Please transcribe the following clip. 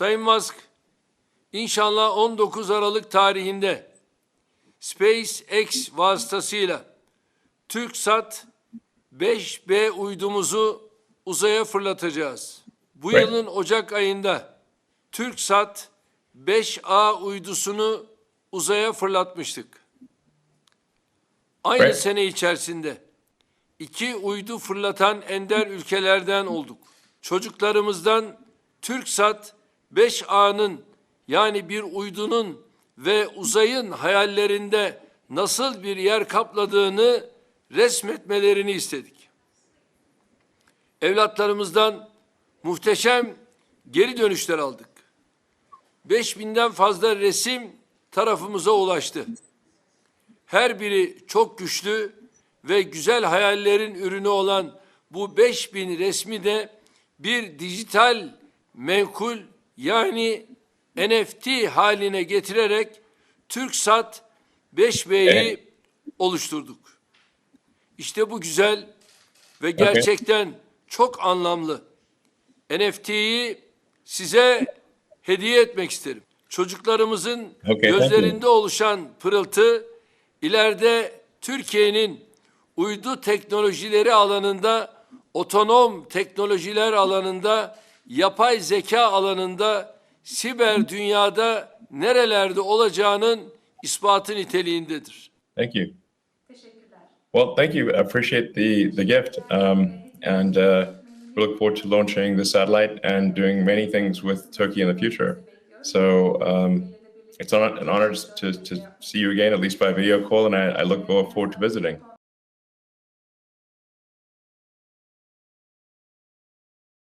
Sayın Musk, inşallah 19 Aralık tarihinde SpaceX vasıtasıyla TürkSat 5B uydumuzu uzaya fırlatacağız. Bu Evet. yılın Ocak ayında TürkSat 5A uydusunu uzaya fırlatmıştık. Aynı Evet. sene içerisinde iki uydu fırlatan ender ülkelerden olduk. Çocuklarımızdan TürkSat 5A'nın yani bir uydunun ve uzayın hayallerinde nasıl bir yer kapladığını resmetmelerini istedik. Evlatlarımızdan muhteşem geri dönüşler aldık. 5000'den fazla resim tarafımıza ulaştı. Her biri çok güçlü ve güzel hayallerin ürünü olan bu 5000 resmi de bir dijital menkul yani NFT haline getirerek TürkSat 5B'yi Evet. oluşturduk. İşte bu güzel ve gerçekten çok anlamlı. NFT'yi size hediye etmek isterim. Çocuklarımızın Okay, gözlerinde oluşan pırıltı ileride Türkiye'nin uydu teknolojileri alanında, otonom teknolojiler alanında, yapay zeka alanında, siber dünyada nerelerde olacağının ispatı niteliğindedir. Thank you. Well, thank you. I appreciate the, the gift. Um, and uh, we look forward to launching the satellite and doing many things with Turkey in the future. So um, it's an, honor to, to see you again, at least by video call, and I, I look forward to visiting.